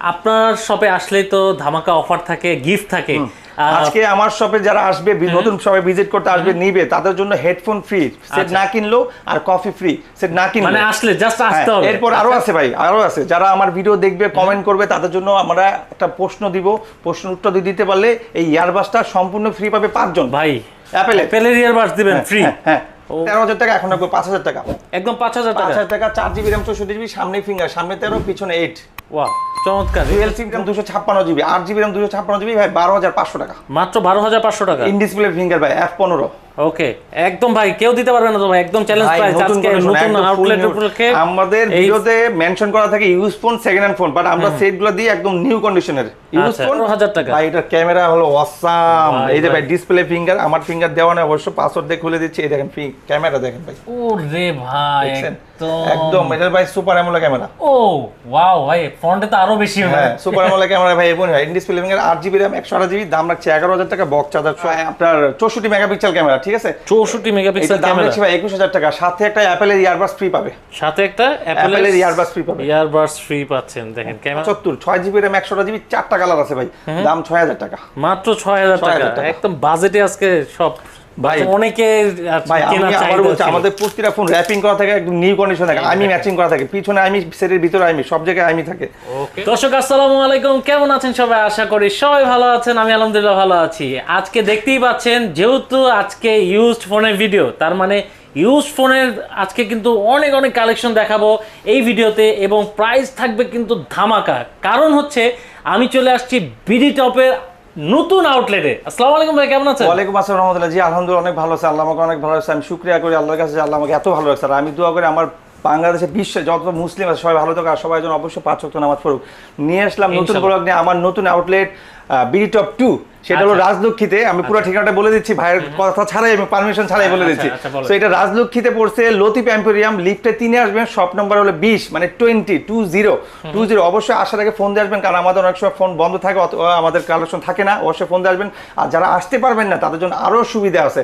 আপনার শপে আসলেই তো ধামাকা অফার থাকে গিফট থাকে। আজকে আমার শপে যারা আসবে নতুন শপে ভিজিট করতে আসবে নিবে তাদের জন্য হেডফোন ফ্রি সেট আচ্ছা। না কিনলো আর কফি ফ্রি সেট না কিনলো। মানে আসলে জাস্ট আসতে হ্যাঁ, হবে। এরপর আরও আছে ভাই আরও আছে। যারা আমার ভিডিও দেখবে কমেন্ট করবে তাদের জন্য আমরা একটা প্রশ্ন দিব। প্রশ্ন উত্তর দিতে পারলে এই ইয়ারবাসটা সম্পূর্ণ ফ্রি পাবে পাঁচজন। ভাই অ্যাপেলে অ্যাপেলের ইয়ারবাডস দিবেন ফ্রি হ্যাঁ, হ্যাঁ। তেরো হাজার টাকা এখন পাঁচ হাজার টাকা। একদম পাঁচ হাজার পাঁচ টাকা। হাজার টাকা চার জিবি র্যাম চৌষট্টি জিবি সামনে ফিঙ্গার সামনে তেরো পিছনে এইট ওয়াও চমৎকার। Dual SIM RAM GB GB RAM ভাই বারো হাজার পাঁচশো টাকা। মাত্র বারো হাজার পাঁচশো টাকা। ইন ডিসপ্লে ফিঙ্গার ভাই এফ পনেরো। ওকে একদম ভাই কেউ দিতে পারবে না একদম চ্যালেঞ্জ প্রাইস আজকে নতুন আউটলেট উপলক্ষে আমাদের ভিডিওতে মেনশন করা থাকে use phone second hand phone but আমরা সেটগুলো দিই একদম নিউ কন্ডিশনের ইউজ ফোন 15,000 টাকা। ভাই এটার ক্যামেরা হলো অসাম এই যে ভাই। ডিসপ্লে ফিঙ্গার আমার ফিঙ্গার দেওয়া নেই অবশ্য পাসওয়ার্ড দিয়ে খুলে দিচ্ছি এই দেখেন ক্যামেরা দেখেন ভাই। ওরে ভাই একদম। ভাই সুপার অ্যামোলা ক্যামেরা ও ওয়াও ভাই ফ্রন্টে তো আরও বেশি হবে। হ্যাঁ সুপার অ্যামোলা ক্যামেরা ভাই এবং ডিসপ্লে ফিঙ্গার আট জিবি র্যাম একশো আট জিবি দাম রাখছে এগারো হাজার টাকা বক্স চার্জার আপনার চৌষট্টি মেগাপিক্সেল ক্যামেরা ঠিক আছে? চৌষট্টি এটা মেগাপিক্সেল দাম ক্যামেরা। এটা দাম একুশ হাজার টাকা। সাথে একটা অ্যাপেলের ইয়ারবাস ফ্রি পাবে। সাথে একটা অ্যাপলের ইয়ারবাস ফ্রি পাবে। ইয়ারবাডস ফ্রি পাচ্ছেন দেখেন ক্যামেরা। পঁচাত্তর ছয় জিবি র্যাম একশো জিবি চারটা কালার আছে ভাই। দাম ছয় হাজার টাকা। মাত্র ছয় হাজার 6,000 টাকা। টাকা। একদম বাজেটে আজকে সব ভাই, অনেকে ভাই আমি কেনার আবার চাহিদা বলছি ছিল। আমাদের প্রতিটা ফোন র্যাপিং করা থাকে একদম নিউ কন্ডিশন থাকে আমি ম্যাচিং করা থাকে পিছনে আমি সেটের ভিতরে আমি সব জায়গায় আমি থাকে। দর্শক আসসালামু আলাইকুম কেমন আছেন সবাই? আশা করি সবাই ভালো আছেন আমি আলহামদুলিল্লাহ ভালো আছি। আজকে দেখতেই পাচ্ছেন যেহেতু আজকে ইউজড ফোনের ভিডিও তার মানে ইউজ ফোনের আজকে কিন্তু অনেক অনেক কালেকশন দেখাবো এই ভিডিওতে এবং প্রাইস থাকবে কিন্তু ধামাকা। কারণ হচ্ছে আমি চলে আসছি বিডি টপের নতুন আউটলেটে আসসালামু আলাইকুম ভাই কেমন আছেন? ওয়ালাইকুম আসসালাম রহমতুল্লাহ। জি আলহামদুলিল্লাহ অনেক ভালো আছে আল্লাহ আমাকে অনেক ভালো আছে আমি শুক্রিয়া করি আল্লাহর কাছে যে আল্লাহ আমাকে এত ভালো রাখছে। আর আমি দোয়া করি আমার বাংলাদেশে বিশ্বে যত মুসলিম আছে সবাই ভালো থাকে আর সবাই যেন অবশ্যই পাঁচ ওয়াক্ত নামাজ পড়ুক। নিয়ে আসলাম নতুন প্রোডাক্ট নিয়ে আমার নতুন আউটলেট বিডি টপ টু সেটা হলো আচ্ছা। রাজলক্ষীতে আমি পুরো ঠিকানাটা বলে দিচ্ছি ভাইয়ের কথা ছাড়াই আমি পারমিশন ছাড়াই বলে আচ্ছা, দিচ্ছি। আচ্ছা, তো এটা রাজলক্ষীতে পড়ছে লতিফ এম্পোরিয়াম লিফটে তিনে আসবেন শপ নম্বর হলো বিশ মানে twenty two zero two zero অবশ্যই আসার আগে ফোন দিয়ে আসবেন কারণ আমাদের অনেক সময় ফোন বন্ধ থাকে আমাদের কালেকশন থাকে না অবশ্যই ফোন দিয়ে আসবেন। আর যারা আসতে পারবেন না তাদের জন্য আরও সুবিধা আছে।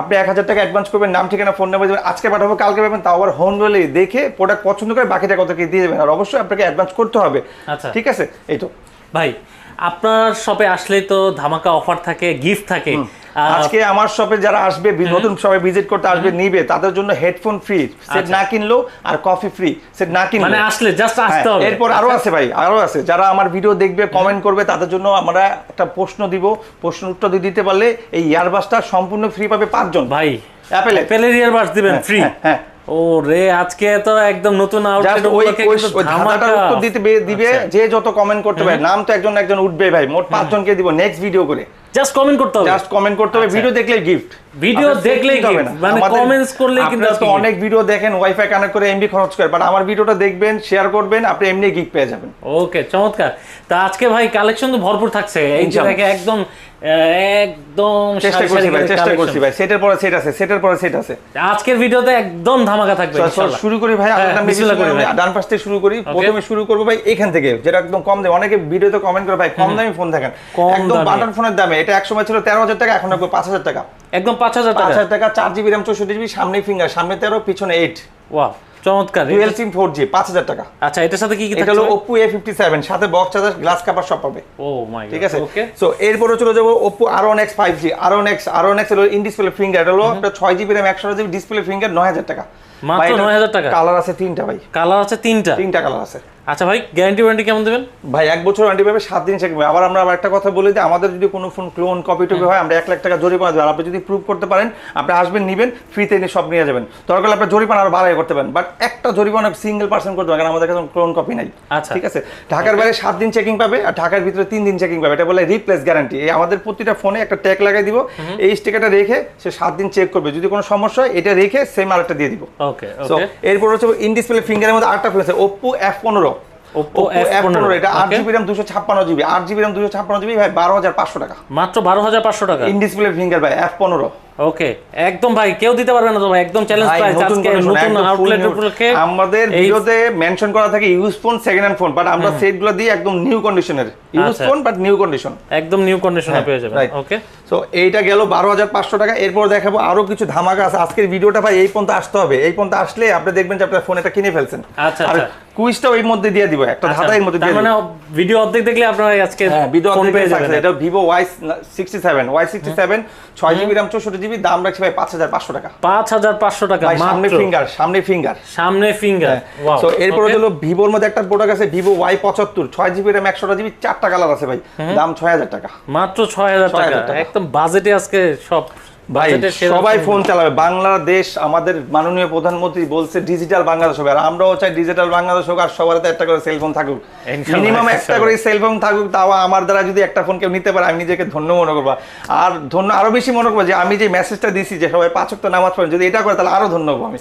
আপনি এক হাজার টাকা অ্যাডভান্স করবেন নাম ঠিকানা ফোন নাম্বার দেবেন আজকে পাঠাবো কালকে পাবেন তাও আবার হোম ডেলিভারি দেখে প্রোডাক্ট পছন্দ করে বাকিটা কত কি দিয়ে দেবেন। আর অবশ্যই আপনাকে অ্যাডভান্স করতে হবে। আচ্ছা। ঠিক আছে? এই তো। ভাই আপনার শপে আসলে তো ধামাকা অফার থাকে গিফট থাকে। আজকে আমার শপে যারা আসবে নতুন শপে ভিজিট করতে আসবে নিবে তাদের জন্য হেডফোন ফ্রি সেট আচ্ছা। না কিনলো আর কফি ফ্রি সেট না কিনলো মানে আসলে জাস্ট আসতে হ্যাঁ, হবে। এরপর আরও আছে ভাই আরও আছে। যারা আমার ভিডিও দেখবে কমেন্ট করবে তাদের জন্য আমরা একটা প্রশ্ন দিব। প্রশ্ন উত্তর দিয়ে দিতে পারলে এই ইয়ারবাসটা সম্পূর্ণ ফ্রি পাবে পাঁচজন। ভাই অ্যাপেলে অ্যাপেলের ইয়ারবাস দিবেন ফ্রি হ্যাঁ। ও রে আজকে তো একদম নতুন উত্তর দিতে দিবে আচ্ছা। যে যত কমেন্ট করতে পারে। নাম তো একজন একজন উঠবে ভাই। মোট পাঁচজনকে দিব নেক্সট ভিডিও করে। জাস্ট কমেন্ট করতে হবে। জাস্ট কমেন্ট করতে হবে। ভিডিও দেখলে গিফট Video দেখলেই মানে করলেই কিন্তু অনেক ভিডিও দেখেন ওয়াইফাই কানেক্ট করে এমবি খরচ করে বাট আমার ভিডিওটা দেখবেন শেয়ার করবেন আপনি এমনি গিফট পেয়ে যাবেন। ওকে চমৎকার। তা আজকে ভাই কালেকশন তো ভরপুর থাকছে এই যে একদম একদম চেষ্টা করছি ভাই চেষ্টা করছি ভাই সেটের পরে সেট আছে সেটের পরে সেট আছে। আজকের ভিডিওতে একদম ধামাকা থাকবে। শুরু করি ভাই হ্যাঁ, ভাই। ডান পাশ থেকে শুরু করি প্রথমে শুরু করব ভাই এখান থেকে যেটা একদম কম দামে অনেকে ভিডিওতে কমেন্ট করে ভাই কম দামি ফোন দেখেন। কম একদম দামে। বাটন ফোনের দামে এটা এক সময় ছিল তেরো হাজার টাকা এখন রাখব পাঁচ হাজার টাকা। একদম পাঁচ হাজার পাঁচ টাকা হাজার টাকা চার জিবি র্যাম চৌষট্টি জিবি সামনে ফিঙ্গার সামনে তেরো পিছনে এইট ওয়াও চমৎকার। ডুয়েল সিম ফোর জি পাঁচ হাজার টাকা। আচ্ছা এটার সাথে কি কি এটা হলো ওপো এ ফিফটি সেভেন সাথে বক্স চার্জার গ্লাস কাপার সব পাবে। ও মাই ঠিক আছে? ওকে সো এরপরে চলে যাব Oppo R one X five G R one X R one X হলো ইন ডিসপ্লে ফিঙ্গার এটা হলো আপনার ছয় জিবি র্যাম একশো জিবি ডিসপ্লে ফিঙ্গার নয় হাজার টাকা। মাত্র 9,000 টাকা? কালার আছে তিনটা ভাই। কালার আছে তিনটা? তিনটা কালার আছে। আচ্ছা ভাই গ্যারান্টি ওয়ারেন্টি কেমন দেবেন? ভাই এক বছর ওয়ারেন্টি পাবে সাত দিন চেক আবার আমরা আবার একটা কথা বলি যে আমাদের যদি কোনো ফোন ক্লোন কপি টপি হয়। আমরা এক লাখ টাকা জরিমানা দেবো। আর আপনি যদি প্রুভ করতে পারেন আপনি আসবেন নিবেন ফ্রিতে এনে সব নিয়ে যাবেন। দরকার হলে আপনার জরিমানা আরও বাড়াই করতে পারেন। বাট একটা জরিমানা সিঙ্গেল পার্সেন্ট করতে পারেন কারণ আমাদের কাছে ক্লোন কপি নাই। আচ্ছা। ঠিক আছে? ঢাকার বাইরে সাত দিন চেকিং পাবে আর ঢাকার ভিতরে তিন দিন চেকিং পাবে। এটা বলে রিপ্লেস গ্যারান্টি এই আমাদের প্রতিটা ফোনে একটা ট্যাগ লাগাই দিব। এই স্টিকারটা রেখে সে সাত দিন চেক করবে। যদি কোনো সমস্যা হয় এটা রেখে সেম আরেকটা দিয়ে দিব। ওকে এরপর হচ্ছে ইন ডিসপ্লে ফিঙ্গারের মধ্যে আরেকটা ফোন আছে ওপো এফ পনেরো। Oppo এফ পনেরো। এটা আট জিবি র্যাম দুশো ছাপ্পান্ন জিবি আট জিবি র্যাম দুশো ছাপ্পান্ন জিবি ভাই বারো হাজার পাঁচশো টাকা। মাত্র বারো হাজার পাঁচশো টাকা? ইন ডিসপ্লে ফিঙ্গার ভাই এফ পনেরো। ওকে একদম ভাই কেউ দিতে পারবে না তো একদম চ্যালেঞ্জ প্রাইস আজকে নতুন আউটলেট উপলক্ষে আমাদের ভিডিওতে মেনশন করা থাকে use phone second hand phone but আমরা সেটগুলো দিই একদম নিউ কন্ডিশনের ইউজ আচ্ছা। ফোন বাট নিউ কন্ডিশন একদম নিউ কন্ডিশনে হ্যাঁ, পেয়ে যাবেন। ওকে তো এইটা গেল বারো হাজার পাঁচশো টাকা। এরপর দেখাবো আরও কিছু ধামাকা আছে। আজকের ভিডিওটা ভাই এই পর্যন্ত আসতে হবে। এই পর্যন্ত আসলে আপনি দেখবেন যে আপনার ফোন এটা কিনে ফেলছেন। আচ্ছা, আচ্ছা। কুইজটাও এর মধ্যে দিয়ে দিব একটা ধাঁধা এর মধ্যে দিয়ে মানে ভিডিও অর্ধেক দেখলে আপনারা আজকে হ্যাঁ ভিডিও ফোন পেয়ে যাবেন। এটা Vivo Y sixty seven Y sixty seven ছয় জিবি চৌষট্টি জিবি দাম রাখছি ভাই পাঁচ হাজার পাঁচশো টাকা। পাঁচ হাজার পাঁচশো টাকা সামনে ফিঙ্গার সামনে ফিঙ্গার সামনে ফিঙ্গার তো এরপরে হলো ভিভোর মধ্যে একটা প্রোডাক্ট আছে ভিভো ওয়াই পঁচাত্তর ছয় জিবি র্যাম একশোটা জিবি চারটা কালার আছে ভাই। দাম ছয় হাজার টাকা। মাত্র ছয় হাজার 6,000 টাকা টাকা। একদম বাজেটে আজকে সব ভাই সবাই ফোন। চালাবে। বাংলাদেশ আমাদের মাননীয় প্রধানমন্ত্রী বলছে ডিজিটাল বাংলাদেশ হবে। আর আমরাও চাই ডিজিটাল বাংলাদেশ হোক আর সবার হাতে একটা করে সেলফোন থাকুক। মিনিমাম একটা করে সেলফোন থাকুক তাও আমার দ্বারা যদি একটা ফোন কেউ নিতে পারে আমি নিজেকে ধন্য মনে করব। আর ধন্য আরও বেশি মনে করব যে আমি যে মেসেজটা দিছি যে সবাই পাঁচ ওয়াক্ত নামাজ পড়েন যদি এটা করে তাহলে আরও ধন্য হব আমি.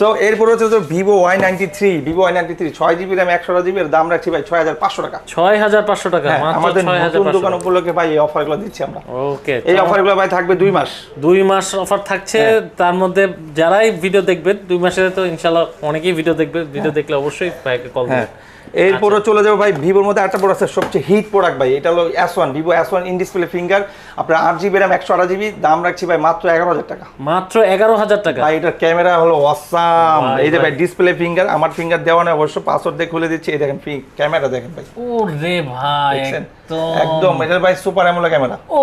সো এরপর হচ্ছে তো Vivo Y ninety three Vivo Y ninety three ছয় জিবি র্যাম একশো জিবি এর দাম রাখছি ভাই ছয় হাজার পাঁচশো টাকা। ছয় হাজার পাঁচশো টাকা হ্যাঁ, আমাদের নতুন দোকান উপলক্ষে ভাই এই অফারগুলো দিচ্ছি আমরা। ওকে এই অফারগুলো ভাই থাকবে দুই মাস। দুই মাস অফার থাকছে। হ্যাঁ। তার মধ্যে যারাই ভিডিও দেখবেন দুই মাসে তো ইনশাল্লাহ অনেকেই ভিডিও দেখবে। ভিডিও দেখলে অবশ্যই ভাইকে কল হ্যাঁ। দেবেন এরপরে চলে যাব ভাই ভিভোর মধ্যে একটা প্রোডাক্ট আছে সবচেয়ে হিট প্রোডাক্ট ভাই এটা হলো S one Vivo S one in display finger আপনার আট জিবি র্যাম একশো আট জিবি দাম রাখছি ভাই মাত্র এগারো হাজার টাকা। মাত্র এগারো হাজার টাকা। ভাই এটার ক্যামেরা হলো অসাম এই যে ভাই। ডিসপ্লে ফিঙ্গার আমার ফিঙ্গার দেওয়া নেই অবশ্য পাসওয়ার্ড দিয়ে খুলে দিচ্ছি। এই দেখেন ক্যামেরা দেখেন ভাই। ও রে ভাই? একদম। একদম এটার ভাই সুপার অ্যামোলা ক্যামেরা ও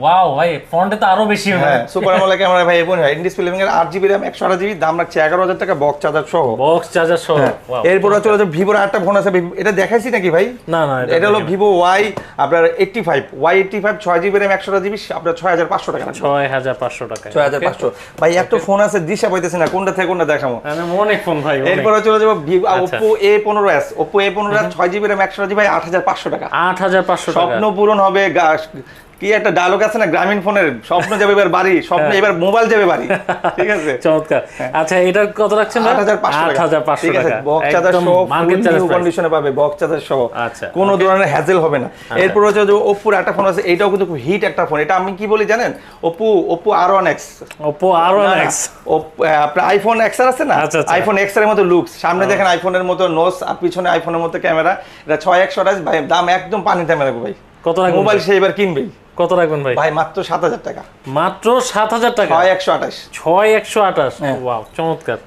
ওয়াও ভাই ফ্রন্টে তো আরও বেশি হ্যাঁ সুপার অ্যামোলা ক্যামেরা ভাই এরকম ইন ডিসপ্লে ফিঙ্গার আট জিবি র্যাম একশো আট জিবি দাম রাখছি এগারো হাজার টাকা বক্স চার্জার সহ। বক্স চার্জার সহ হ্যাঁ। এরপরে চলে যাবে ভিভোর একটা ফোন আছে এটা দেখাইছি নাকি ভাই? না না এটা হলো ভিভো ওয়াই আপনার eighty five Y eighty five ছয় জিবি র্যাম একশো জিবি আপনার ছয় হাজার পাঁচশো টাকা রাখবেন। ছয় হাজার পাঁচশো টাকা। ছয় হাজার পাঁচশো। ভাই এত ফোন আছে দিশা পাইতেছে না কোনটা থেকে কোনটা দেখাবো? অনেক ফোন ভাই। এরপরে চলে যাব আচ্ছা। ওপো এ পনেরো এস ওপো এ পনেরো এস ছয় জিবি র্যাম একশো জিবি ভাই আট হাজার পাঁচশো টাকা। আট হাজার পাঁচশো স্বপ্ন পূরণ হবে কি একটা ডায়লগ আছে না গ্রামীণ ফোনের স্বপ্ন যাবে এবার বাড়ি স্বপ্ন হ্যাঁ। এবার মোবাইল যাবে বাড়ি। ঠিক আছে? চমৎকার। আচ্ছা এটার কত রাখছেন আট হাজার পাঁচশো আট হাজার পাঁচশো ঠিক আছে টাকা। বক্স চার্জার সহ মার্কেট চার্জার কন্ডিশনে পাবে বক্স চার্জার সহ। আচ্ছা, কোনো ধরনের হ্যাজেল হবে না। এরপর হচ্ছে যে ওপ্পোর একটা ফোন আছে এটাও কিন্তু খুব হিট একটা ফোন এটা আমি কি বলি জানেন? X Oppo R one X আপনার আইফোন এক্স আর আছে না? আচ্ছা, আচ্ছা। আইফোন এক্সের মতো লুকস সামনে দেখেন আইফোনের মতো নোস আর পিছনে আইফোনের মতো ক্যামেরা এটা ছয় একশো আঠাশ ভাই দাম একদম পানি দামে রাখব ভাই। কত মোবাইল? সে এবার কিনবেই। কত রাখবেন ভাই? ভাই মাত্র সাত হাজার টাকা। মাত্র সাত হাজার টাকা? ছয় একশো আঠাশ। ছয় একশো আঠাশ? হ্যাঁ। ওয়াও চমৎকার।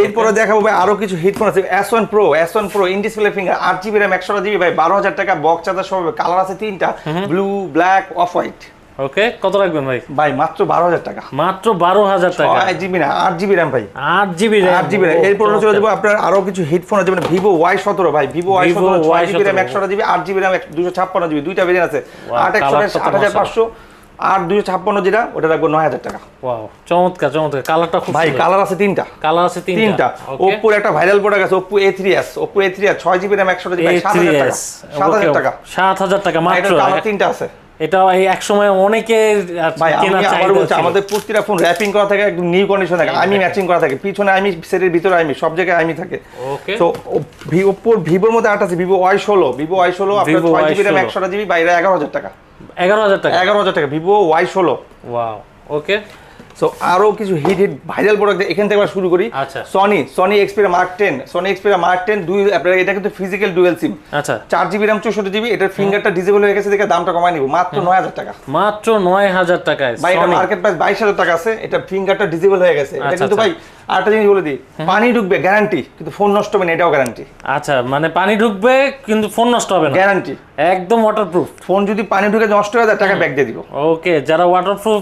এরপরে দেখাবো ভাই আরও কিছু হিট ফোন আছে। S one pro S one pro in display finger আট জিবি র্যাম একশো জিবি ভাই বারো হাজার টাকা বক্স চার্জার সহ কালার আছে তিনটা blue black off white okay কত রাখবেন ভাই? ভাই মাত্র বারো হাজার টাকা। মাত্র বারো হাজার টাকা। ছয় জিবি না আট জিবি র্যাম ভাই। আট জিবি আট জিবি র্যাম। এরপর চলে যাব আপনার আরও কিছু হিট ফোন আছে মানে ভিভো ওয়াই সতেরো ভাই। ভিভো ওয়াই সতেরো ছয় জিবি র্যাম একশো জিবি আট জিবি র্যাম দুশো ছাপ্পান্ন জিবি দুইটা আছে। আট একশো আট হাজার পাঁচশো আট দুশো ছাপ্পান্ন যেটা ওটা রাখব নয় হাজার টাকা। ওয়াও চমৎকার চমৎকার। কালারটা খুব ভাই কালার আছে তিনটা। কালার আছে তিনটা। ওপ্পোর একটা ভাইরাল প্রোডাক্ট আছে Oppo A three S Oppo A three S ছয় জিবি র্যাম একশো জিবি সাত হাজার টাকা। সাত হাজার টাকা। সাত হাজার টাকা মাত্র কালার তিনটা আছে। এটা এই এক সময় অনেকে। আমাদের প্রতিটা ফোন র্যাপিং করা থাকে একদম নিউ কন্ডিশন থাকে। আমি ম্যাচিং করা থাকে। পিছনে আমি সেটের ভিতরে আমি সব জায়গায় আমি থাকে। তো ওপ্পোর ভিভোর মধ্যে আট আছে ভিভো ওয়াই ষোলো। ভিভো ওয়াই ষোলো আপনার ছয় জিবি র্যাম একশো জিবি বাইরে এগারো হাজার টাকা। এগারো হাজার টাকা? এগারো হাজার টাকা ভিভো ওয়াই ষোলো। ওয়াও ওকে সো আরও কিছু হিট হিট ভাইরাল প্রোডাক্ট এখান থেকে আমরা শুরু করি। Sony Sony Xperia mark ten Sony Xperia mark ten দুই আপনার এটা কিন্তু ফিজিক্যাল ডুয়েল সিম আচ্ছা। চার জিবি র্যাম চৌষট্টি জিবি এটার ফিঙ্গারটা ডিজেবল হয়ে গেছে দেখে দামটা কমাই নিব। মাত্র নয় হাজার টাকা। মাত্র নয় হাজার টাকায় ভাই এটা মার্কেট প্রাইস বাইশ হাজার টাকা আছে এটা ফিঙ্গারটা ডিজেবল হয়ে গেছে। এটা আচ্ছা, কিন্তু আচ্ছা। ভাই আরেকটা জিনিস বলে দিই পানি ঢুকবে গ্যারান্টি কিন্তু ফোন নষ্ট হবে না এটাও গ্যারান্টি আচ্ছা মানে পানি ঢুকবে কিন্তু ফোন নষ্ট হবে না? গ্যারান্টি একদম ওয়াটারপ্রুফ ফোন যদি পানি ঢুকে নষ্ট হয়ে যায় টাকা ব্যাক দিয়ে দিব। ওকে যারা ওয়াটারপ্রুফ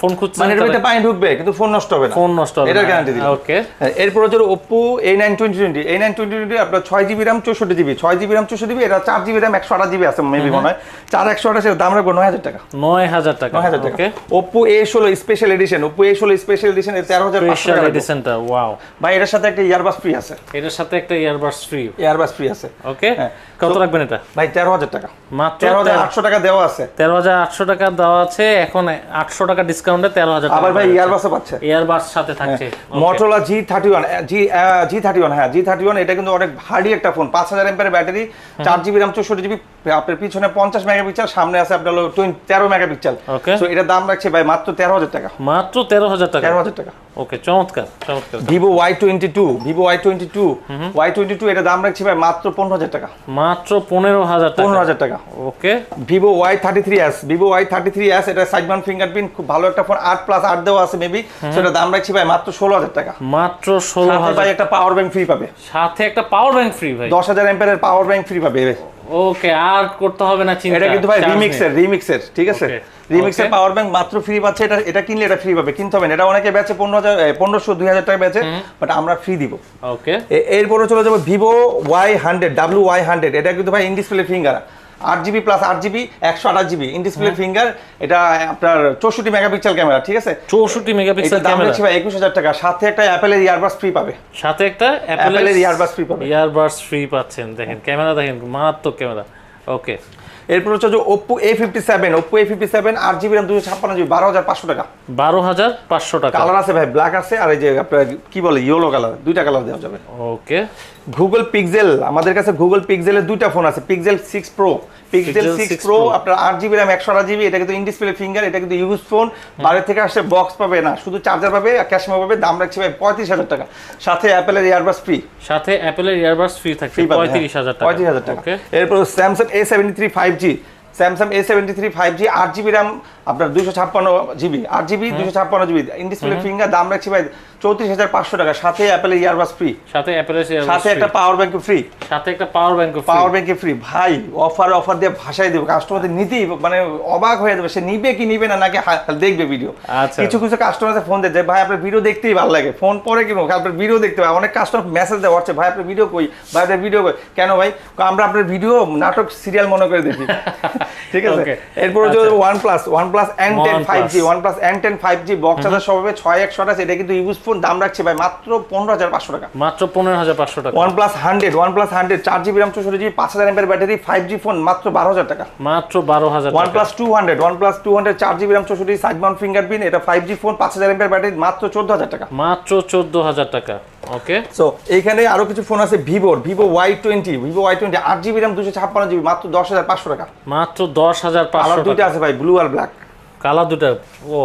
ফোন খুঁজছেন মানে এর পানি ঢুকবে কিন্তু ফোন নষ্ট হবে না। ফোন নষ্ট হবে এটার গ্যারান্টি দিলাম। ওকে হ্যাঁ, এরপর হচ্ছে টোয়েন্টি এই নাইন টোয়েন্টি টোয়েন্টি আপনার ছয় জিবি র্যাম চৌষট্টি জিবি ছয় জিবি র্যাম চৌষট্টি জিবি এটা চার জিবি র্যাম একশো আঠাশ জিবি আছে মেবি মনে হয়। চার একশো আঠাশের দাম রাখব নয় হাজার টাকা। নয় হাজার টাকা নয় হাজার টাকা। ওকে ওপো এ ষোলো স্পেশাল এডিশন ওপো এ ষোলো স্পেশাল এডিশন তেরো হাজার পাঁচশো স্পেশাল টাকা রাখব। এডিশনটা ওয়াও ভাই এটার সাথে একটা ইয়ারবাস ফ্রি আছে। এটার সাথে একটা ইয়ারবাডস ফ্রি ইয়ারবাস ফ্রি আছে। ওকে হ্যাঁ। কত রাখবেন এটা? ভাই তেরো হাজার টাকা। মাত্র তেরো হাজার আটশো টাকা দেওয়া আছে। তেরো হাজার আটশো টাকা দেওয়া আছে। এখন আটশো টাকা ডিসকাউন্টে তেরো হাজার আবার ভাই ইয়ারবাসও পাচ্ছে। ইয়ারবাডস সাথে থাকছে। Okay. Motorola G thirty one হ্যাঁ জি থার্টি ওয়ান এটা কিন্তু অনেক ভারী একটা ফোন পাঁচ হাজার এমপের ব্যাটারি চার জিবি র্যাম চৌষট্টি জিবি আপনার পিছনে পঞ্চাশ মেগাপিক্সেল সামনে আছে আপনার তেরো মেগাপিক্সেল এটার দাম রাখছে ভাই মাত্র তেরো হাজার টাকা। মাত্র তেরো হাজার টাকা? তেরো হাজার টাকা। ওকে চমৎকার চমৎকার। Vivo Y twenty two Vivo Y twenty two Y twenty two এটা দাম রাখছি ভাই মাত্র পনেরো হাজার টাকা। মাত্র পনেরো হাজার পনেরো হাজার টাকা। Okay Vivo Y thirty three S Vivo Y thirty three S এটা সাইড মাউন্ট ফিঙ্গারপ্রিন্ট খুব ভালো একটা ফোন আট প্লাস আট দেওয়া আছে মেবি সেটা দাম রাখছি ভাই মাত্র ষোলো হাজার টাকা। মাত্র ষোলো হাজার একটা পাওয়ার ব্যাংক ফ্রি পাবে। সাথে একটা পাওয়ার ব্যাংক ফ্রি ভাই। দশ হাজার এম্পারের পাওয়ার ব্যাংক ফ্রি পাবে। ওকে আর করতে হবে না চিন্তা। এটা কিন্তু ভাই রিমিক্সের রিমিক্সের ঠিক আছে? রিমিক্সের পাওয়ার ব্যাংক মাত্র ফ্রি পাচ্ছে এটা এটা কিনলে এটা ফ্রি পাবে কিনতে হবে না। এটা অনেকে বেচে পনেরো হাজার পনেরোশো দুই হাজার টাকা বেচে বাট আমরা ফ্রি দিব। ওকে এরপরে চলে যাব Vivo Y hundred W Y hundred এটা কিন্তু ভাই ইন ডিসপ্লে ফিঙ্গার আট জিবি প্লাস আট জিবি একশো আঠাশ জিবি ইনডিসপ্লে ফিঙ্গার এটা আপনার চৌষট্টি মেগাপিক্সেল ক্যামেরা ঠিক আছে? চৌষট্টি মেগাপিক্সেল দাম হচ্ছে ভাই একুশ হাজার টাকা। সাথে একটা অ্যাপেলের ইয়ারবাস ফ্রি পাবে। সাথে একটা অ্যাপেলের ইয়ারবাস ফ্রি পাবে। ইয়ারবাস ফ্রি পাচ্ছেন। দেখেন ক্যামেরা দেখেন মারাত্মক ক্যামেরা। ওকে। এরপর হচ্ছে যে Oppo A fifty seven Oppo A fifty seven আট জিবি র্যাম দুশো ছাপ্পান্ন জিবি বারো হাজার পাঁচশো টাকা। বারো হাজার পাঁচশো টাকা। কালার আছে ভাই ব্ল্যাক আছে আর এই যে আপনার কি বলে ইয়েলো কালার দুইটা কালার দেওয়া যাবে। ওকে গুগল পিক্সেল আমাদের কাছে গুগল পিক্সেলের দুইটা ফোন আছে Pixel six pro Pixel six 6 pro আপনার আট জিবি র্যাম একশো আট জিবি এটা কিন্তু ইন ডিসপ্লে ফিঙ্গার এটা কিন্তু ইউজ ফোন বাইরে থেকে আসলে বক্স পাবে না। শুধু চার্জার পাবে ক্যাশমে পাবে দাম রাখছি ভাই পঁয়ত্রিশ হাজার টাকা। সাথে অ্যাপেলের ইয়ারবাস ফ্রি সাথে অ্যাপেলের ইয়ারবাডস ফ্রি থাকছে পঁয়ত্রিশ হাজার টাকা। পঁয়ত্রিশ হাজার টাকা। এরপর Samsung A seventy three five G Samsung A seventy three five G আট জিবি র্যাম আপনার দুশো ছাপ্পান্ন জিবি আট জিবি দুশো ছাপ্পান্ন জিবি ইন ডিসপ্লে ফিঙ্গার দাম রাখছি ভাই চৌত্রিশ হাজার পাঁচশো টাকা। সাথে অ্যাপেলের ইয়ারবাস ফ্রি সাথে অ্যাপেলের সাথে একটা পাওয়ার ব্যাংক ফ্রি সাথে একটা পাওয়ার ব্যাংক পাওয়ার ব্যাংকে ফ্রি ভাই অফার অফার দিয়ে ভাষায় দেবো। কাস্টমারদের নিতেই মানে অবাক হয়ে যাবে। সে নিবে কি নিবে না নাকি দেখবে ভিডিও আচ্ছা। কিছু কিছু কাস্টমার ফোন দেয় ভাই আপনার ভিডিও দেখতেই ভালো লাগে। ফোন পরে কিনো আপনার ভিডিও দেখতে হয় অনেক কাস্টমার মেসেজ দেয় হোয়াটসঅ্যাপ ভাই আপনার ভিডিও কই? ভাই আপনার ভিডিও কই? কেন ভাই? আমরা আপনার ভিডিও নাটক সিরিয়াল মনে করে দেখি। ঠিক আছে? এরপর হচ্ছে one plus one plus N ten five G one plus N ten five G box charger সবাবে ছয় একশো আঠাশ এটা কিন্তু ইউজ ফোন দাম রাখছে ভাই মাত্র পনেরো হাজার পাঁচশো টাকা। মাত্র পনেরো হাজার পাঁচশো টাকা। One plus hundred one plus hundred চার জিবি র্যাম চৌষট্টি জিবি পাঁচ হাজার এমপের ব্যাটারি ফাইভ জি ফোন মাত্র বারো হাজার টাকা। মাত্র বারো হাজার one plus two hundred one plus two hundred চার জিবি র্যাম চৌষট্টি সাইড মাউন্ট ফিঙ্গারপ্রিন্ট এটা ফাইভ জি ফোন পাঁচ হাজার এমপের ব্যাটারি মাত্র চোদ্দ হাজার টাকা। মাত্র চোদ্দ হাজার টাকা। ওকে সো এইখানে আরও কিছু ফোন আছে ভিভোর Vivo Y twenty Vivo Y twenty আট জিবি র্যাম দুশো ছাপ্পান্ন জিবি মাত্র দশ হাজার পাঁচশো টাকা। মাত্র দশ হাজার পাঁচশো দুইটা আছে ভাই ব্লু আর ব্ল্যাক কালার দুটা ও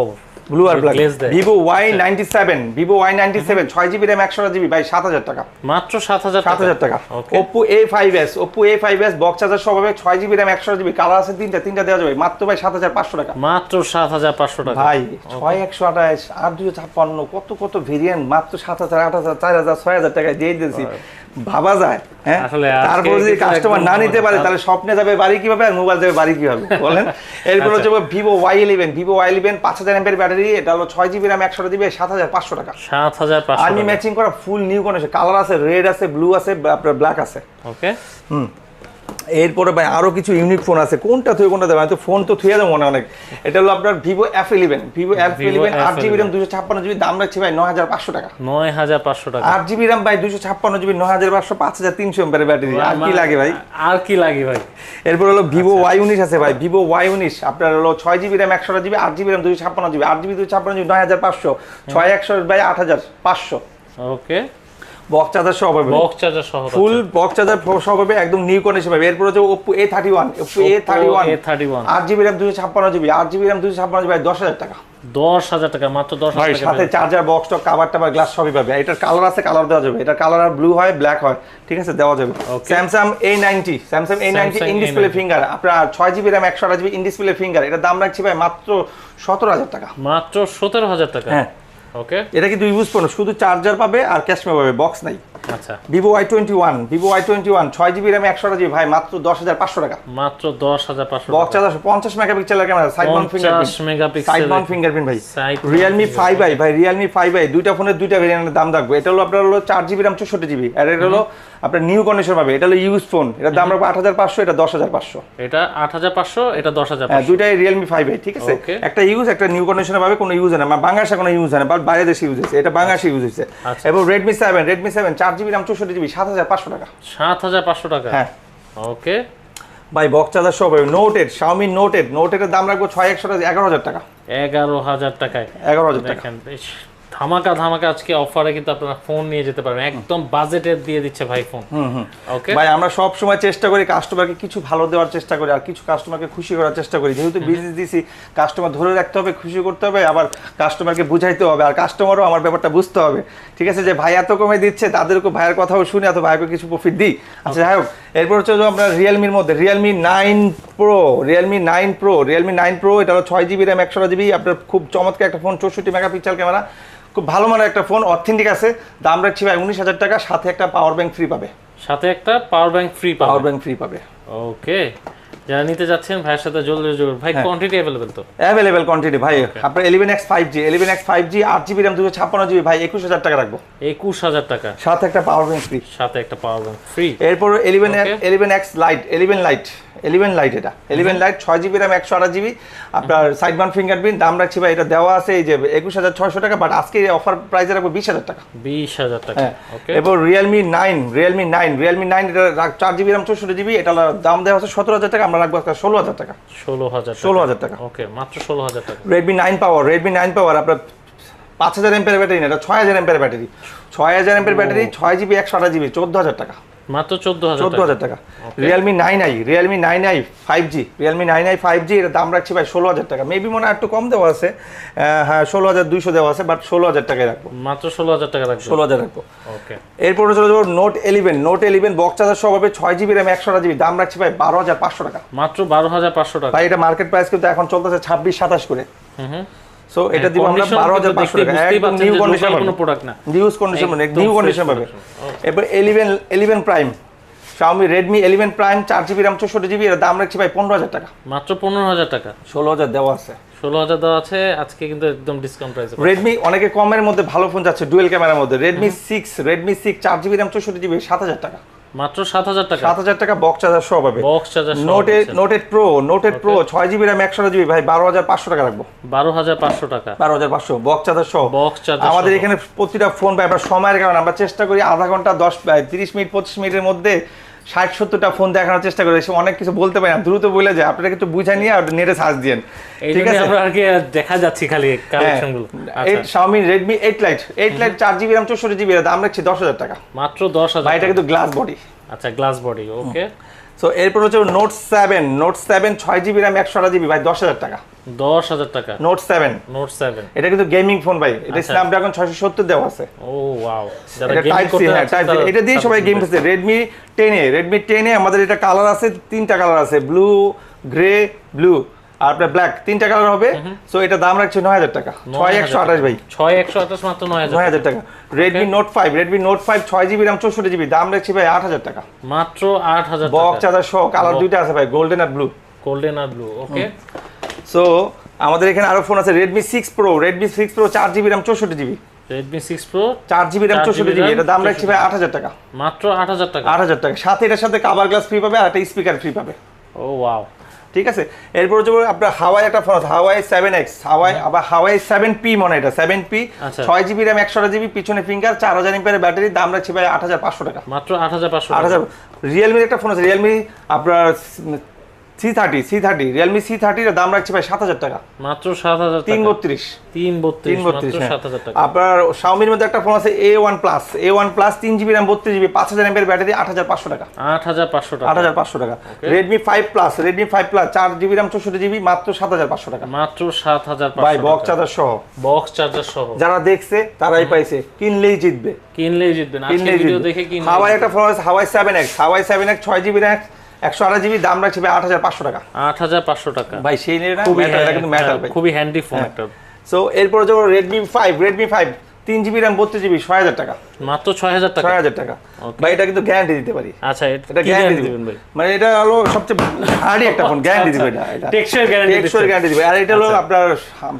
ব্লু আর black Vivo Y ninety seven Vivo Y ninety seven ছয় জিবি র্যাম একশো জিবি ভাই সাত হাজার টাকা। মাত্র সাত হাজার সাত হাজার টাকা। Oppo A five S Oppo A five S box charger সব হবে ছয় জিবি র্যাম একশো জিবি কালার আছে তিনটা তিনটা দেওয়া যাবে। মাত্র ভাই সাত হাজার পাঁচশো টাকা। মাত্র সাত হাজার পাঁচশো টাকা। ভাই ছয় একশো আঠাশ আট দুশো ছাপ্পান্ন কত কত ভেরিয়েন্ট মাত্র সাত হাজার আট হাজার চার হাজার ছয় হাজার টাকায় দিয়ে দিয়েছি। ভাবা যায় হ্যাঁ? আসলে আজকে তারপরে যদি কাস্টমার না নিতে পারে তাহলে স্বপ্নে যাবে বাড়ি কীভাবে আর মোবাইল যাবে বাড়ি কীভাবে বলেন? এরপর হচ্ছে Vivo Y eleven Vivo Y eleven পাঁচ হাজার এমপের ব্যাটারি এটা হলো ছয় জিবি র্যাম একশো জিবি সাত হাজার পাঁচশো টাকা। সাত হাজার পাঁচশো আর্মি ম্যাচিং করা ফুল নিউ কন্ডিশন কালার আছে রেড আছে ব্লু আছে আপনার ব্ল্যাক আছে। ওকে এরপরে ভাই আরও কিছু ইউনিক ফোন আছে। কোনটা থুয়ে কোনটা দেবে তো ফোন তো থুয়ে দেবো মনে অনেক। এটা হলো আপনার Vivo F eleven Vivo F eleven আট জিবি F11 র্যাম দুশো ছাপ্পান্ন জিবি দাম রাখছি ভাই নয় হাজার পাঁচশো টাকা। নয় হাজার পাঁচশো টাকা। আট জিবি র্যাম ভাই দুশো ছাপ্পান্ন জিবি নয় হাজার পাঁচশো পাঁচ হাজার তিনশো এমপের ব্যাটারি আর কি লাগে ভাই? আর কি লাগে ভাই? এরপর হলো ভিভো ওয়াই উনিশ আছে ভাই। ভিভো ওয়াই উনিশ আপনার হলো ছয় জিবি র্যাম একশো জিবি আট জিবি র্যাম দুশো ছাপ্পান্ন জিবি আট জিবি দুশো ছাপ্পান্ন জিবি নয় হাজার পাঁচশো ছয় একশো বাই আট হাজার পাঁচশো। ওকে বক্স চার্জার সহ পাবে বক্স চার্জার সহ ফুল বক্স চার্জার সহ পাবে একদম নিউ কন্ডিশন পাবে এরপর হচ্ছে Oppo A thirty one A thirty one A31 আট জিবি র্যাম দুশো ছাপ্পান্ন জিবি আট জিবি র্যাম দুশো ছাপ্পান্ন জিবি দশ হাজার টাকা। দশ হাজার টাকা মাত্র দশ হাজার টাকা সাথে চার্জার বক্স টক কাভার টাভার গ্লাস সবই পাবে। এটার কালার আছে কালার দেওয়া যাবে। এটার কালার আর ব্লু হয় ব্ল্যাক হয়। ঠিক আছে দেওয়া যাবে। Okay. Samsung A ninety Samsung A ninety Samsung in display finger আপনার ছয় জিবি র্যাম একশো আট ইন ডিসপ্লে ফিঙ্গার এটার দাম রাখছি ভাই মাত্র সতেরো হাজার টাকা। মাত্র সতেরো হাজার টাকা। হ্যাঁ। ওকে এটা কিন্তু ইউজ করুন শুধু চার্জার পাবে আর ক্যাশমে পাবে বক্স নাই। আচ্ছা। Vivo Y twenty one Vivo Y twenty one ছয় জিবি র্যাম একশো জিবি ভাই মাত্র দশ হাজার পাঁচশো টাকা। মাত্র দশ হাজার পাঁচশো বক্স চার্জার পঞ্চাশ মেগাপিক্সেলের camera side mount fingerprint side mount fingerprint ভাই। রিয়েলমি ফাইভ আই ভাই রিয়েলমি ফাইভ আই দুইটা ফোনের দুইটা ভেরিয়েন্টের দাম রাখব এটা হলো আপনার হলো চার জিবি র্যাম চৌষট্টি জিবি। আর এটা হলো আপনার নিউ কন্ডিশন পাবে। এটা হলো ইউজ ফোন এটার দাম রাখব আট হাজার পাঁচশো এটা দশ হাজার পাঁচশো। এটা আট হাজার পাঁচশো এটা দশ হাজার হ্যাঁ দুইটাই রিয়েলমি ফাইভ আই ঠিক আছে? একটা ইউজ একটা নিউ কন্ডিশনে পাবে কোনো ইউজ হয় না। মানে বাংলাদেশে কোনো ইউজ হয় না বাট বাইরে দেশে ইউজ হয়েছে। এটা বাংলাদেশে ইউজ হয়েছে। আচ্ছা। এবং রেডমি সেভেন রেডমি সেভেন চার জিবি র্যাম চৌষট্টি জিবি সাত হাজার পাঁচশো টাকা। সাত হাজার পাঁচশো টাকা? হ্যাঁ। ওকে। ভাই বক্স চার্জার সব নোটেড শাওমি নোটেড নোটেডের দাম রাখব ছয় একশো এগারো হাজার টাকা। এগারো হাজার টাকায়। এগারো হাজার টাকা। ধামাকা ধামাকা আজকে অফারে কিন্তু আপনারা ফোন নিয়ে যেতে পারবেন। একদম বাজেটের দিয়ে দিচ্ছে ভাই ফোন। ওকে ভাই আমরা সব সময় চেষ্টা করি কাস্টমারকে কিছু ভালো দেওয়ার চেষ্টা করি আর কিছু কাস্টমারকে খুশি করার চেষ্টা করি। যেহেতু বিজনেস দিছি কাস্টমার ধরে রাখতে হবে খুশি করতে হবে আবার কাস্টমারকে বুঝাইতে হবে আর কাস্টমারও আমার ব্যাপারটা বুঝতে হবে। ঠিক আছে? যে ভাই এত কমে দিচ্ছে তাদেরকে ভাইয়ের কথাও শুনে এত ভাইকে কিছু প্রফিট দিই। আচ্ছা যাই হোক এরপর হচ্ছে আমরা রিয়েলমির মধ্যে Realme nine pro Realme nine pro Realme nine pro এটা হলো ছয় জিবি র্যাম একশো জিবি আপনার খুব চমৎকার একটা ফোন চৌষট্টি মেগাপিক্সেল ক্যামেরা খুব ভালো মানের একটা ফোন অথেন্টিক আছে দাম রাখছি ভাই উনিশ হাজার টাকা সাথে একটা পাওয়ার ব্যাংক ফ্রি পাবে। সাথে একটা power bank free power bank bank free পাবে। ওকে যারা নিতে যাচ্ছেন ভাইয়ের সাথে জলদি জলদি ভাই হ্যাঁ। কোয়ান্টিটি অ্যাভেলেবেল তো? অ্যাভেলেবেল কোয়ান্টিটি ভাই। আপনার eleven X five G eleven X five G আট জিবি র্যাম দুশো ছাপ্পান্ন জিবি ভাই একুশ হাজার টাকা রাখব। একুশ হাজার টাকা। সাথে একটা পাওয়ার ব্যাংক ফ্রি সাথে একটা পাওয়ার ব্যাংক ফ্রি এরপর eleven Okay. Eleven X lite eleven lite eleven lite এটা। ইলেভেন লাইট ছয় জিবি র্যাম একশো আঠাশ জিবি আপনার সাইড মান ফিঙ্গারপ্রিন্ট দাম রাখছি ভাই এটা দেওয়া আছে এই যে একুশ হাজার ছয়শো টাকা বাট আজকে অফার প্রাইসে রাখব বিশ হাজার টাকা। বিশ হাজার টাকা। হ্যাঁ। ওকে এরপর Realme nine Realme nine Realme nine এটা রাখ- চার জিবি র্যাম চৌষট্টি জিবি এটা দাম দেওয়া আছে সতেরো হাজার টাকা। আমরা রাখব আজকে ষোলো হাজার টাকা। ষোলো হাজার ষোলো হাজার টাকা। ওকে মাত্র ষোলো হাজার টাকা। Redmi nine power Redmi nine power আপনার পাঁচ হাজার এমপের ব্যাটারি না এটা ছয় হাজার এমপের ব্যাটারি ছয় হাজার এমপের ব্যাটারি ছয় জিবি একশো আঠাশ জিবি চোদ্দ হাজার টাকা। মাত্র চোদ্দ হাজার চোদ্দ টাকা। I five G Realme nine i five G এর দাম রাখছি ভাই ষোলো হাজার টাকা। মেবি মনে হয় একটু কম দেওয়া আছে। হ্যাঁ ষোলো হাজার দুইশো দেওয়া আছে বাট ষোলো হাজার টাকায় রাখব। মাত্র ষোলো হাজার টাকা রাখবে। ষোলো হাজার রাখব। ওকে এরপরে চলে যাব note eleven note eleven box charger সহ জিবি র্যাম একশো জিবি দাম রাখছি ভাই বারো হাজার পাঁচশো টাকা। মাত্র বারো হাজার পাঁচশো টাকা। ভাই এটা মার্কেট প্রাইস কিন্তু এখন চলতেছে ছাব্বিশ সাতাশ করে। হুম হুম। সো এটা দিব আমরা Condition বারো হাজার কিন্তু পাঁচশো দেখতে টাকা। একদম নিউ কন্ডিশন কোনো product না। কন্ডিশন মানে নিউ কন্ডিশন পাবে এবার eleven eleven prime Xiaomi Redmi eleven prime চার জিবি র্যাম চৌষট্টি জিবি এর দাম রাখছি ভাই পনেরো হাজার টাকা। মাত্র পনেরো হাজার টাকা। ষোলো হাজার দেওয়া আছে। ষোলো হাজার দেওয়া আছে আজকে কিন্তু একদম ডিসকাউন্ট প্রাইসে রেডমি অনেকে কমের মধ্যে ভালো ফোন যাচ্ছে ডুয়েল ক্যামেরার মধ্যে। সিক্স চার জিবি র্যাম চৌষট্টি জিবি সাত হাজার টাকা। মাত্র সাত হাজার টাকা। সাত হাজার টাকা বক্স চার্জার সহ পাবে। Box charger noted noted pro noted pro ছয় জিবি র্যাম একশো জিবি ভাই বারো হাজার পাঁচশো টাকা রাখব। বারো হাজার পাঁচশো টাকা। বারো হাজার পাঁচশো বক্স চার্জার সহ। বক্স চার্জার আমাদের এখানে প্রতিটা ফোন পাই আমরা সময়ের কারণে আমরা চেষ্টা করি আধা ঘণ্টা দশ ত্রিশ মিনিট পঁচিশ মিনিটের মধ্যে ষাট সত্তরটা ফোন দেখানোর চেষ্টা করে সে অনেক কিছু বলতে পারি না দ্রুত বলে যায়। আপনারা একটু বুঝে নিয়ে আর নেটে সার্চ দিন ঠিক আছে? আমরা আর কি দেখা যাচ্ছি খালি কালেকশনগুলো এইট আচ্ছা। Xiaomi Redmi eight lite eight lite চার জিবি রাম চৌষট্টি জিবি দাম রাখছি দশ হাজার টাকা। মাত্র দশ হাজার ভাই এটা কিন্তু গ্লাস বডি আচ্ছা গ্লাস বডি ওকে সো এরপর হচ্ছে নোট সেভেন নোট সেভেন ছয় জিবি র্যাম একশো জিবি ভাই দশ হাজার টাকা। দশ হাজার টাকা। নোট সেভেন নোট সেভেন এটা কিন্তু গেমিং ফোন ভাই। এটা আচ্ছা। স্ন্যাপড্রাগন ছয়শো সত্তর দেওয়া আছে। ও ওয়াও হ্যাঁ এটা দিয়ে সবাই গেম খেলছে। রেডমি টেনে রেডমি টেনে আমাদের এটা কালার আছে তিনটা কালার আছে ব্লু গ্রে ব্লু আর আপনার ব্ল্যাক তিনটা কালার হবে। সো এটা দাম রাখছে নয় হাজার টাকা। ছয় একশো আঠাশ ভাই। ছয় একশো আঠাশ মাত্র নয় হাজার নয় হাজার টাকা। Redmi note five Redmi note five ছয় জিবি র্যাম চৌষট্টি জিবি দাম রাখছি ভাই আট হাজার টাকা। মাত্র আট হাজার সহ কালার দুইটা আছে ভাই গোল্ডেন আর ব্লু গোল্ডেন আর ব্লু ওকে সো আমাদের এখানে আরও ফোন আছে Redmi six pro Redmi six pro চার জিবি রাম চৌষট্টি জিবি রেডমি সিক্স প্রো চার জিবি র্যাম 4 চৌষট্টি জিবি এটা দাম রাখছি ভাই আট হাজার টাকা। মাত্র আট হাজার টাকা। আট হাজার টাকা। সাথে এটার সাথে কাভার গ্লাস ফ্রি পাবে আর একটা স্পিকার ফ্রি পাবে। ও ওয়াও ঠিক আছে? এরপর হচ্ছে আপনার হাওয়াই একটা ফোন আছে হাওয়াই সেভেন এক্স হাওয়াই আবার হাওয়াই সেভেন পি মনে এটা সেভেন পি আচ্ছা। ছয় জিবি র্যাম একশো জিবি পিছনে ফিঙ্গার চার হাজার এমপের ব্যাটারি দাম রাখছি ভাই আট হাজার পাঁচশো টাকা। মাত্র আট হাজার পাঁচশো আট হাজার রিয়েলমির একটা ফোন আছে রিয়েলমি আপনার C thirty C thirty Realme C থার্টির দাম রাখছি ভাই সাত হাজার টাকা। মাত্র সাত হাজার তিন বত্রিশ। তিন বত্রিশ তিন বত্রিশ হ্যাঁ। সাত হাজার টাকা। আপনার শাওমির মধ্যে একটা ফোন আছে A one plus A one plus তিন জিবি র্যাম বত্রিশ জিবি পাঁচ হাজার এমপের ব্যাটারি আট হাজার পাঁচশো টাকা। আট হাজার পাঁচশো আট টাকা হাজার পাঁচশো টাকা। Redmi five plus Redmi five plus চার জিবি র্যাম চৌষট্টি জিবি মাত্র সাত হাজার পাঁচশো টাকা। মাত্র সাত হাজার ভাই বক্স চার্জার সহ। বক্স চার্জার সহ। যারা দেখছে তারাই পাইছে। কিনলেই জিতবে। কিনলেই আজকে কিনলেই ভিডিও জিতবে। দেখে কিনলে হাওয়াই একটা ফোন আছে Huawei seven X Huawei seven X ছয় জিবি র্যাম একশো আঠাশ জিবি দাম রাখছে আট হাজার পাঁচশো টাকা। আট হাজার পাঁচশো টাকা। ভাই সেই নিয়ে খুবই হ্যান্ডি ফোন হ্যাঁ। একটা। সো এরপরে যাব রেডমি ফাইভ রেডমি ফাইভ তিন জিবি র্যাম বত্রিশ জিবি ছয় হাজার টাকা। মাত্র ছয় হাজার টাকা? ছয় হাজার টাকা। ভাই এটা কিন্তু গ্যারান্টি দিতে পারি। আচ্ছা এটা গ্যারান্টি দিবেন ভাই? মানে এটা হলো সবচেয়ে হার্ডি একটা ফোন গ্যারান্টি দিবে এটা টেকসই গ্যারান্টি টেকসই গ্যারান্টি দিবে। আর এটা হলো আপনার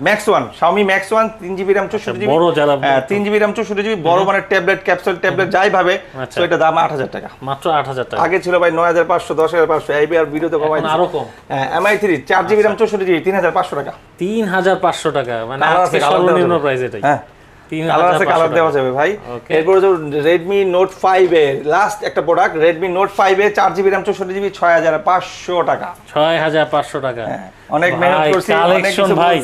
Max one Xiaomi Max one তিন জিবি র্যাম চৌষট্টি জিবি বড় যারা হ্যাঁ তিন জিবি র্যাম চৌষট্টি জিবি বড় মানে ট্যাবলেট ক্যাপসুল ট্যাবলেট যাই ভাবে আচ্ছা। তো এটা দাম আট হাজার টাকা। মাত্র আট হাজার টাকা। আগে ছিল ভাই নয় হাজার পাঁচশো দশ হাজার পাঁচশো এই আর ভিডিওতে কমাই আরও কম। হ্যাঁ এমআই থ্রি চার জিবি র্যাম চৌষট্টি জিবি তিন হাজার পাঁচশো টাকা। তিন হাজার পাঁচশো টাকা মানে সর্বনিম্ন প্রাইস এটাই। হ্যাঁ। কালার আছে কালার দেওয়া যাবে ভাই. এরপরে রেডমি নোট ফাইভ এর লাস্ট একটা product Redmi note five A চার জিবি র্যাম চৌষট্টি জিবি ছয় হাজার পাঁচশো টাকা। ছয় হাজার পাঁচশো টাকা। হ্যাঁ, অনেক মেহনত করছি কিছু ভাই।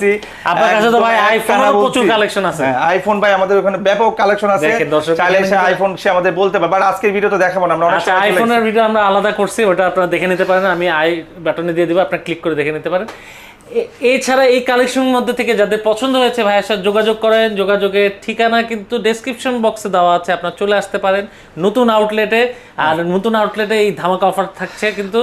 আপনার কাছে তো ভাই এক প্রচুর collection আছে। হ্যাঁ, আইফোন ভাই আমাদের ওখানে ব্যাপক কালেকশন আছে। চাইলে সে আইফোন সে আমাদের বলতে পারে বাট আজকের ভিডিও তো দেখাবো না আমরা আচ্ছা আইফোনের ভিডিও আমরা আলাদা করছি ওটা আপনারা দেখে নিতে পারেন আমি আই বাটনে দিয়ে দিব আপনারা ক্লিক করে দেখে নিতে পারেন। এছাড়া এই কালেকশনের মধ্যে থেকে যাদের পছন্দ হয়েছে ভাইয়ের সাথে যোগাযোগ করেন। যোগাযোগের ঠিকানা কিন্তু ডেসক্রিপশন বক্সে দেওয়া আছে আপনারা চলে আসতে পারেন নতুন আউটলেটে আর নতুন আউটলেটে এই ধামাকা অফার থাকছে কিন্তু।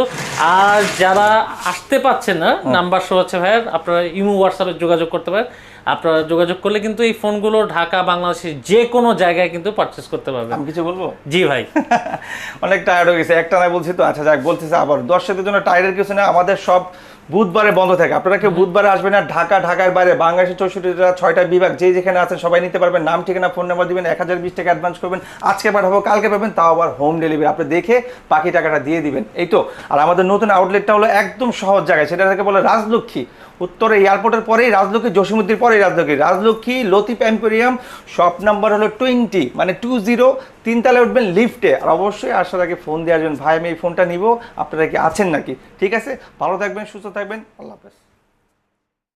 আর যারা আসতে পাচ্ছেন না নাম্বার শো হচ্ছে ভাইয়ের আপনারা ইমো হোয়াটসঅ্যাপে যোগাযোগ করতে পারেন। আপনারা যোগাযোগ করলে কিন্তু এই ফোনগুলো ঢাকা বাংলাদেশের যে কোনো জায়গায় কিন্তু পারচেস করতে পারবেন। আমি কিছু বলব? জি ভাই। অনেক টায়ার্ড হয়ে গেছে। একটা না বলছি তো আচ্ছা যাক বলতেছে আবার। দর্শকদের জন্য টায়ার্ডের কিছু না আমাদের সব বুধবারে বন্ধ থাকে। আপনারা কেউ বুধবারে আসবেন না ঢাকা ঢাকার বাইরে বাংলাদেশের চৌষট্টিটা ছয়টা বিভাগ যে যেখানে আছেন সবাই নিতে পারবেন। নাম ঠিকানা ফোন নাম্বার দিবেন এক হাজার বিশ টাকা অ্যাডভান্স করবেন। আজকে পাঠাবো কালকে পাবেন তাও আবার হোম ডেলিভারি আপনি দেখে বাকি টাকাটা দিয়ে দিবেন। এই তো আর আমাদের নতুন আউটলেটটা হলো একদম সহজ জায়গায় সেটা থেকে বলে রাজলক্ষ্মী। উত্তরে এয়ারপোর্টের পরেই রাজলক্ষ্মী, জসীমুদ্দির পরেই Rajlakshmi. Rajlakshmi, Latif emporium, shop number হলো টোয়েন্টি মানে টু জিরো তিনতলায় উঠবেন লিফটে। আর অবশ্যই আসার আগে ফোন দিয়ে আসবেন ভাই, আমি এই ফোনটা নিব, আপনারা কি আছেন নাকি? ঠিক আছে? ভালো থাকবেন, সুস্থ থাকবেন, আল্লাহ হাফেজ।